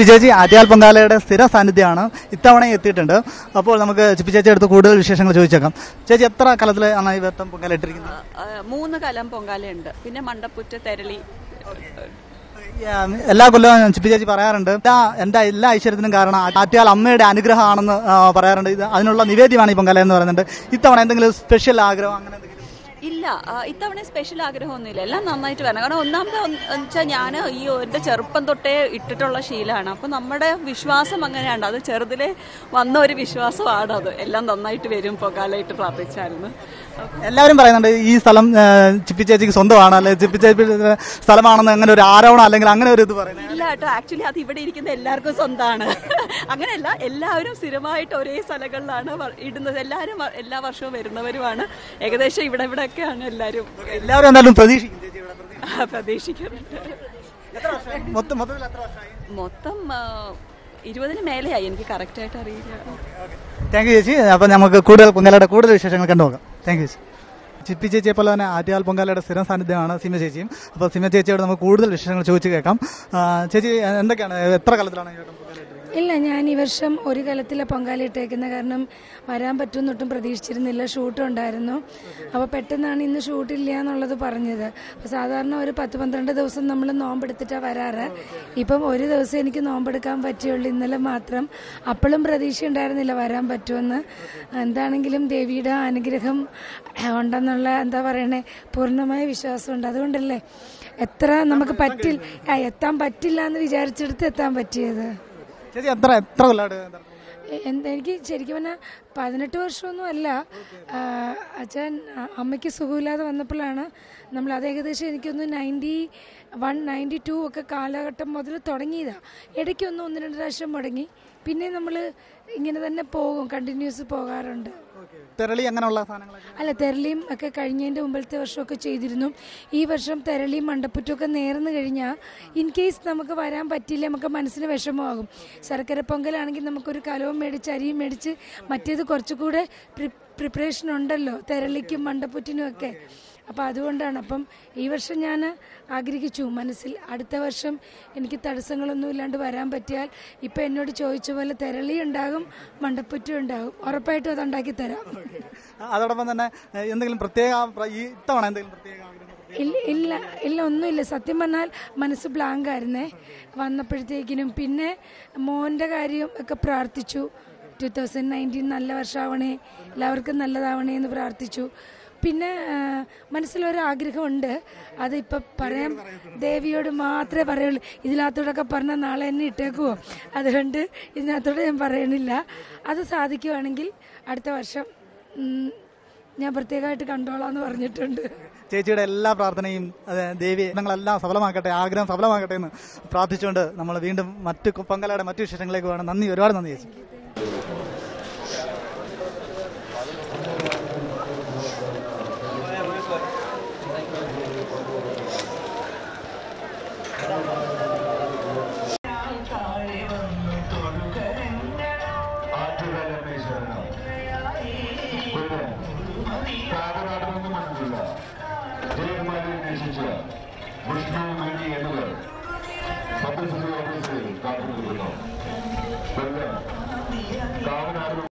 ചിപ്പി ചേച്ചി ആറ്റുകാൽ പൊങ്കാലയുടെ സ്ഥിര സാന്നിധ്യമാണ് ഇത്തവണ എത്തിയിട്ടുണ്ട്. അപ്പോൾ നമുക്ക് ചിപ്പി ചേച്ചി അടുത്ത് കൂടുതൽ വിശേഷങ്ങൾ ചോദിച്ചേക്കാം. ചേച്ചി എത്ര കലത്തിൽ ആണ് ഈ വർത്തം പൊങ്കാല ഇട്ടിരിക്കുന്നത്? മൂന്ന് കലം പൊങ്കാലയുണ്ട്. പിന്നെ മണ്ടപ്പുറ്റ് തെരളി. എല്ലാ കൊല്ലവും ചിപ്പി ചേച്ചി പറയാറുണ്ട്. എന്റെ എല്ലാ ഐശ്വര്യത്തിനും കാരണം ആറ്റിയാൽ അമ്മയുടെ അനുഗ്രഹമാണെന്ന് പറയാറുണ്ട്. അതിനുള്ള നിവേദ്യമാണ് ഈ പൊങ്കാല എന്ന് പറയുന്നുണ്ട്. ഇത്തവണ എന്തെങ്കിലും സ്പെഷ്യൽ ആഗ്രഹം അങ്ങനെ എന്തെങ്കിലും? ഇല്ല ആ, ഇത്തവണ സ്പെഷ്യൽ ആഗ്രഹമൊന്നുമില്ല. എല്ലാം നന്നായിട്ട് വരണം. കാരണം ഒന്നാമത് വെച്ചാൽ ഞാൻ ഈ എന്റെ ചെറുപ്പം തൊട്ടേ ഇട്ടിട്ടുള്ള ശീലമാണ്. അപ്പോൾ നമ്മുടെ വിശ്വാസം അങ്ങനെയാണ്. അത് ചെറുതിലെ വന്ന ഒരു വിശ്വാസമാണ് അത്. എല്ലാം നന്നായിട്ട് വരും. പൊക്കാലായിട്ട് പ്രാർത്ഥിച്ചായിരുന്നു. എല്ലാവരും പറയുന്നുണ്ട് ഈ സ്ഥലം ചിപ്പിച്ചേച്ചിക്ക് ചിപ്പി ചേച്ചിക്ക് സ്വന്തമാണ്. അല്ലെ ചിപ്പിച്ചേച്ചി സ്ഥലമാണെന്ന് അങ്ങനെ ഒരു ആരോപണം അല്ലെങ്കിൽ അങ്ങനെ ഒരു ഇത് പറയുന്നത്? ഇല്ല കേട്ടോ. ആക്ച്വലി അത് ഇവിടെ ഇരിക്കുന്ന എല്ലാവർക്കും സ്വന്തമാണ് അങ്ങനെയല്ല എല്ലാവരും സ്ഥിരമായിട്ട് ഒരേ സ്ഥലങ്ങളിലാണ് ഇടുന്നത്. എല്ലാവരും എല്ലാ വർഷവും വരുന്നവരുമാണ്. ഏകദേശം ഇവിടെ ഇവിടെയൊക്കെയാണ് എല്ലാവരും എല്ലാവരും എന്തായാലും പ്രതീക്ഷിക്കും വർഷമായി? മൊത്തം ഇരുപതിന് മേലെയായി. എനിക്ക് കറക്റ്റ് ആയിട്ട് അറിയില്ല. താങ്ക് യു ചേച്ചി. അപ്പൊ നമുക്ക് കൂടുതൽ പൊങ്കാലയുടെ കൂടുതൽ വിശേഷങ്ങൾ കണ്ടുപോകാം താങ്ക് യു ചേച്ചി. ചിപ്പി ചേച്ചിയെ പോലെ തന്നെ ആറ്റുകാൽ പൊങ്കാലയുടെ സ്ഥിരം സാന്നിധ്യമാണ് സിമ ചേച്ചിയും. അപ്പോൾ സിമ ചേച്ചിയോട് നമുക്ക് കൂടുതൽ വിശേഷങ്ങൾ ചോദിച്ചു കേൾക്കാം. ചേച്ചി എന്തൊക്കെയാണ്? എത്ര കാലത്തിലാണ് ഇല്ല ഞാൻ ഈ വർഷം ഒരു കലത്തിലെ പൊങ്കാല ഇട്ടേക്കുന്നത് കാരണം വരാൻ പറ്റുമെന്നൊട്ടും പ്രതീക്ഷിച്ചിരുന്നില്ല. ഷൂട്ട് ഉണ്ടായിരുന്നു. അപ്പോൾ പെട്ടെന്നാണ് ഇന്ന് ഷൂട്ടില്ല എന്നുള്ളത് പറഞ്ഞത്. അപ്പോൾ സാധാരണ ഒരു പത്ത് പന്ത്രണ്ട് ദിവസം നമ്മൾ നോമ്പെടുത്തിട്ടാണ് വരാറ്. ഇപ്പം ഒരു ദിവസം എനിക്ക് നോമ്പെടുക്കാൻ പറ്റിയുള്ളൂ. ഇന്നലെ മാത്രം അപ്പോഴും പ്രതീക്ഷ ഉണ്ടായിരുന്നില്ല വരാൻ പറ്റുമെന്ന്. എന്താണെങ്കിലും ദേവിയുടെ അനുഗ്രഹം ഉണ്ടെന്നുള്ള എന്താ പറയണേ പൂർണമായ വിശ്വാസമുണ്ട്. അതുകൊണ്ടല്ലേ എത്ര നമുക്ക് പറ്റില്ല എത്താൻ പറ്റില്ല എന്ന് വിചാരിച്ചെടുത്ത് എത്താൻ പറ്റിയത്. എനിക്ക് ശരിക്കും പറഞ്ഞാൽ പതിനെട്ട് വർഷമൊന്നും അല്ല. അച്ഛൻ അമ്മയ്ക്ക് സുഖമില്ലാതെ വന്നപ്പോഴാണ് നമ്മൾ അത് ഏകദേശം എനിക്കൊന്ന് നയന്റി വൺ നയന്റി ടു ഒക്കെ കാലഘട്ടം മുതൽ തുടങ്ങിയതാണ് ഇടയ്ക്കൊന്ന് ഒന്ന് രണ്ട് പ്രാവശ്യം മുടങ്ങി. പിന്നെ നമ്മൾ ഇങ്ങനെ തന്നെ പോകും കണ്ടിന്യൂസ് പോകാറുണ്ട്. തെരളി അങ്ങനെയുള്ള അല്ല തെരളിയും ഒക്കെ കഴിഞ്ഞതിന്റെ മുമ്പിലത്തെ വർഷമൊക്കെ ചെയ്തിരുന്നു. ഈ വർഷം തെരളിയും മണ്ടപ്പുറ്റൊക്കെ നേർന്നു കഴിഞ്ഞാൽ ഇൻ കേസ് നമുക്ക് വരാൻ പറ്റില്ല നമുക്ക് മനസ്സിന് വിഷമമാകും. ശർക്കര പൊങ്കലാണെങ്കിൽ നമുക്കൊരു കലവും മേടിച്ച് അരിയും മേടിച്ച് മറ്റേത് കുറച്ചുകൂടെ പ്രിപ്പറേഷൻ ഉണ്ടല്ലോ തെരളിക്കും മണ്ടപ്പുറ്റിനും ഒക്കെ. അപ്പം അതുകൊണ്ടാണ്. അപ്പം ഈ വർഷം ഞാൻ ആഗ്രഹിച്ചു. മനസ്സിൽ അടുത്ത വർഷം എനിക്ക് തടസ്സങ്ങളൊന്നും ഇല്ലാണ്ട് വരാൻ പറ്റിയാൽ ഇപ്പം എന്നോട് ചോദിച്ച പോലെ തെരളി ഉണ്ടാകും മണ്ടപ്പുറ്റും ഉണ്ടാകും. ഉറപ്പായിട്ടും അത് ഉണ്ടാക്കി തരാം. അതോടൊപ്പം തന്നെ എന്തെങ്കിലും പ്രത്യേക ഈ ഇത്തവണ എന്തെങ്കിലും പ്രത്യേക ഇല്ല ഇല്ല ഇല്ല ഒന്നുമില്ല. സത്യം പറഞ്ഞാൽ മനസ്സ് ബ്ലാങ്ക് ആയിരുന്നേ. വന്നപ്പോഴത്തേക്കിനും പിന്നെ മോന്റെ കാര്യം ഒക്കെ പ്രാർത്ഥിച്ചു. ടു തൗസൻഡ് നയന്റീൻ നല്ല വർഷമാവണേ എല്ലാവർക്കും നല്ലതാവണേ എന്ന് പ്രാർത്ഥിച്ചു. പിന്നെ മനസ്സിലൊരാഗ്രഹമുണ്ട്. അതിപ്പോൾ പറയാൻ ദേവിയോട് മാത്രമേ പറയുള്ളൂ. ഇതിനകത്തോടൊക്കെ പറഞ്ഞാൽ നാളെ എന്നെ ഇട്ടേക്കുമോ അതുകൊണ്ട് ഇതിനകത്തൂടെ ഞാൻ പറയണില്ല. അത് സാധിക്കുവാണെങ്കിൽ അടുത്ത വർഷം ഞാൻ പ്രത്യേകമായിട്ട് കണ്ടോളാം എന്ന് പറഞ്ഞിട്ടുണ്ട്. ചേച്ചിയുടെ എല്ലാ പ്രാർത്ഥനയും ദേവി ഞങ്ങളെല്ലാം സഫലമാക്കട്ടെ ആഗ്രഹം സഫലമാക്കട്ടെ എന്ന് പ്രാർത്ഥിച്ചുകൊണ്ട് നമ്മൾ വീണ്ടും മറ്റു പൊങ്കലയുടെ മറ്റു വിശേഷങ്ങളിലേക്ക് വേണം നന്ദി ഒരുപാട് നന്ദി ചേച്ചി. വിഷ്ണു വേണ്ടി എന്നിവർ സത്യസ്ഥിതി ഓഫീസിൽ കാത്തുനിൽക്കുന്നു കൊല്ലം കാവനാട്